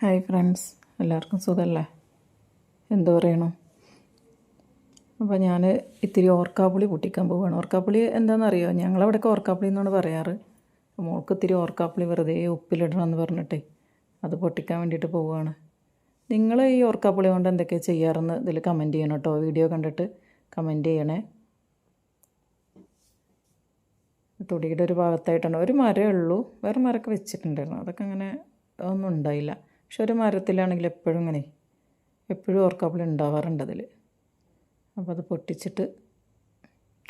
Hi friends. എല്ലാവർക്കും സുഖമല്ലേ എന്തു പറയണു. അപ്പോൾ ഞാൻ ഇത്തിരി ഓർക്കാപ്പുളി പൊട്ടിക്കാൻ പോവുകയാണ് ഓർക്കാപ്പുളി എന്താണെന്നറിയോ ഞങ്ങളവിടെയൊക്കെ ഓർക്കാപ്പുളി എന്നാണ് പറയാറ്. മോൾക്ക് ഇത്തിരി ഓർക്കാപ്പുളി വെറുതെ ഉപ്പിലിടണം എന്ന് പറഞ്ഞിട്ടേ അത് പൊട്ടിക്കാൻ വേണ്ടിയിട്ട് പോവുകയാണ് നിങ്ങൾ ഈ ഓർക്കാപ്പുളി കൊണ്ട് എന്തൊക്കെയാണ് ചെയ്യാറെന്ന് ഇതിൽ കമന്റ് ചെയ്യണം കേട്ടോ. വീഡിയോ കണ്ടിട്ട് കമന്റ് ചെയ്യണേ. തൊടിയുടെ ഒരു ഭാഗത്തായിട്ടാണ്. ഒരു മരമേ ഉള്ളൂ. വേറെ മരമൊക്കെ വെച്ചിട്ടുണ്ടായിരുന്നു. അതൊക്കെ അങ്ങനെ ഒന്നും ഉണ്ടായില്ല. പക്ഷെ ഒരു മരത്തിലാണെങ്കിൽ എപ്പോഴും ഇങ്ങനെ എപ്പോഴും ഓർക്കാപ്പിൾ ഉണ്ടാവാറുണ്ട് അതിൽ. അപ്പോൾ അത് പൊട്ടിച്ചിട്ട്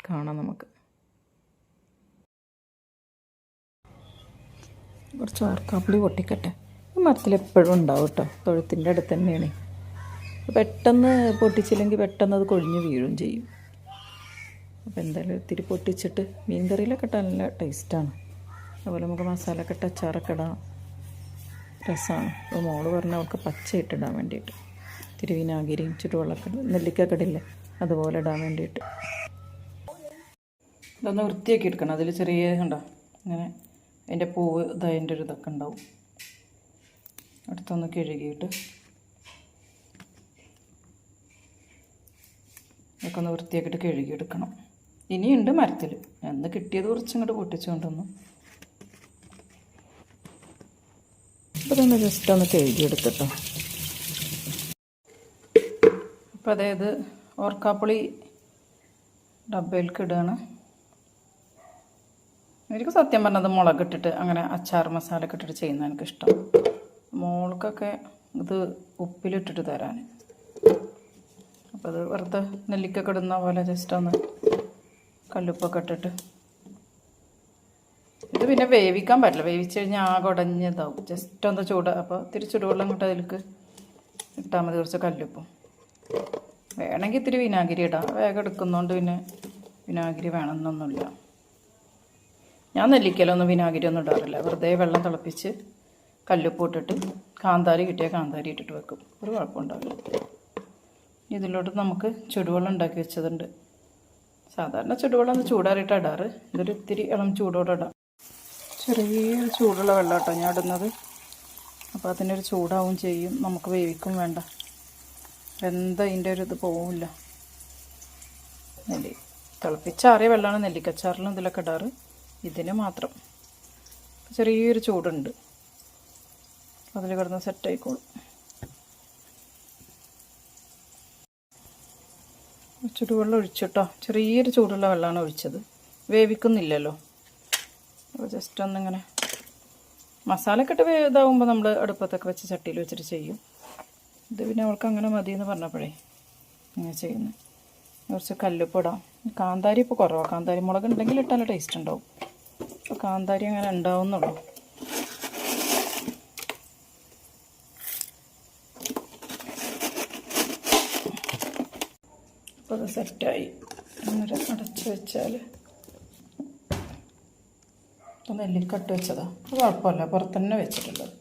കാണാം നമുക്ക്. കുറച്ച് ഓർക്കാപ്പിളി പൊട്ടിക്കട്ടെ. ഈ മരത്തിൽ എപ്പോഴും ഉണ്ടാവും കേട്ടോ. തൊഴുത്തിന്റെ അടുത്ത് തന്നെയാണ്. പെട്ടെന്ന് പൊട്ടിച്ചില്ലെങ്കിൽ പെട്ടെന്ന് അത് കൊഴിഞ്ഞ് വീഴും ചെയ്യും. അപ്പോൾ എന്തായാലും ഇത്തിരി പൊട്ടിച്ചിട്ട് മീൻ കറിയിലൊക്കെ നല്ല ടേസ്റ്റാണ്. അതുപോലെ നമുക്ക് മസാലക്കെട്ട് അച്ചാറൊക്കെ ഇടാം. രസമാണ്. അപ്പോൾ മോൾ പറഞ്ഞ അവൾക്ക് പച്ച ഇട്ടിടാൻ വേണ്ടിയിട്ട്. തിരുവിനാഗിരിയും വിനാഗിരിയും നെല്ലിക്കക്കടയില്ലേ? അതുപോലെ ഇടാൻ വേണ്ടിയിട്ട്. ഇതൊന്ന് വൃത്തിയാക്കി എടുക്കണം. അതിൽ ചെറിയ കണ്ടോ? ഇങ്ങനെ അതിന്റെ പൂവ് ഇതതിന്റെ ഒരു ഇതൊക്കെ ഉണ്ടാവും. അടുത്തൊന്ന് കഴുകിയിട്ട് ഇതൊക്കെ ഒന്ന് വൃത്തിയാക്കിയിട്ട് കഴുകിയെടുക്കണം. ഇനിയുണ്ട് മരത്തിൽ എന്ന് കിട്ടിയത് കുറച്ചിങ്ങോട്ട് പൊട്ടിച്ചു കൊണ്ടുവന്നു അപ്പോൾ ഇതൊന്ന് ജസ്റ്റ് ഒന്ന് കഴുകിയെടുത്തിട്ടോ അപ്പോൾ അതായത് ഓർക്കാപ്പുളി ഡബയിലേക്ക് ഇടുകയാണ് എനിക്ക് സത്യം പറഞ്ഞത് മുളക് ഇട്ടിട്ട് അങ്ങനെ അച്ചാർ മസാല ഒക്കെ ഇട്ടിട്ട് ചെയ്യുന്ന എനിക്കിഷ്ടം. മോൾക്കൊക്കെ ഇത് ഉപ്പിലിട്ടിട്ട് തരാൻ അപ്പോൾ അത് വെറുതെ നെല്ലിക്കൊക്കെ ഇടുന്ന പോലെ ജസ്റ്റ് ഒന്ന് കല്ലുപ്പൊക്കെ ഇട്ടിട്ട് ഇത് പിന്നെ വേവിക്കാൻ പറ്റില്ല. വേവിച്ച് കഴിഞ്ഞാൽ ആകെ ഉടഞ്ഞതാവും. ജസ്റ്റ് ഒന്ന് ചൂട് അപ്പോൾ ഇത്തിരി ചൂടുവെള്ളം ഇങ്ങോട്ട് അതിലേക്ക് ഇട്ടാൽ മതി. കുറച്ച് കല്ലുപ്പും. വേണമെങ്കിൽ ഇത്തിരി വിനാഗിരി ഇടാം. വേഗം എടുക്കുന്നതുകൊണ്ട് പിന്നെ വിനാഗിരി വേണമെന്നൊന്നുമില്ല. ഞാൻ നെല്ലിക്കലൊന്നും വിനാഗിരി ഒന്നും ഇടാറില്ല. വെറുതെ വെള്ളം തിളപ്പിച്ച് കല്ലുപ്പ് ഇട്ടിട്ട് കാന്താരി കിട്ടിയാൽ കാന്താരി ഇട്ടിട്ട് വെക്കും. ഒരു കുഴപ്പമുണ്ടാവില്ല ഇതിലോട്ട് നമുക്ക് ചുടുവെള്ളം ഉണ്ടാക്കി വെച്ചതുണ്ട്. സാധാരണ ചുടുവെള്ളം ചൂടാറിയിട്ട് ഇടാറ്. ഇതൊരു ഇത്തിരി ഇളം ചൂടോടെ ഇടാം. ചെറിയൊരു ചൂടുള്ള വെള്ളം കേട്ടോ ഞാൻ ഇടുന്നത്. അപ്പോൾ അതിനൊരു ചൂടാവും ചെയ്യും. നമുക്ക് വേവിക്കും വേണ്ട. എന്താ അതിന്റെ ഒരു ഇത് പോവില്ല. നെല്ലി തിളപ്പിച്ചാറിയ വെള്ളമാണ് നെല്ലിക്കച്ചാറിലും ഇതിലൊക്കെ ഇടാറ്. ഇതിന് മാത്രം. ചെറിയൊരു ചൂടുണ്ട്. അതിൽ കിടന്ന് സെറ്റായിക്കോളും. ചുടുവെള്ളം ഒഴിച്ചിട്ടോ. ചെറിയൊരു ചൂടുള്ള വെള്ളമാണ് ഒഴിച്ചത്. വേവിക്കുന്നില്ലല്ലോ. അപ്പോൾ ജസ്റ്റ് ഒന്നിങ്ങനെ വേ- ഇതാവുമ്പോൾ നമ്മൾ അടുപ്പത്തൊക്കെ വെച്ച് ചട്ടിയിൽ വെച്ചിട്ട് ചെയ്യും. ഇത് പിന്നെ അവൾക്ക് അങ്ങനെ മതി എന്ന് പറഞ്ഞപ്പോഴേ ഇങ്ങനെ ചെയ്യുന്നു. കുറച്ച് കല്ലുപ്പ് ഇടാം കാന്താരി ഇപ്പോൾ കുറവാണ് കാന്താരി മുളക് ഉണ്ടെങ്കിൽ ഇട്ടാൽ ടേസ്റ്റ് ഉണ്ടാവും. അപ്പോൾ കാന്താരി അങ്ങനെ ഉണ്ടാവുന്നുള്ളൂ. അപ്പോൾ അത് സെറ്റായി അങ്ങനെ അടച്ച് വെച്ചാൽ നെല്ലിക്കട്ട് വെച്ചതാണ് കുഴപ്പമില്ല. പുറത്ത് തന്നെ വെച്ചിട്ടുള്ളത്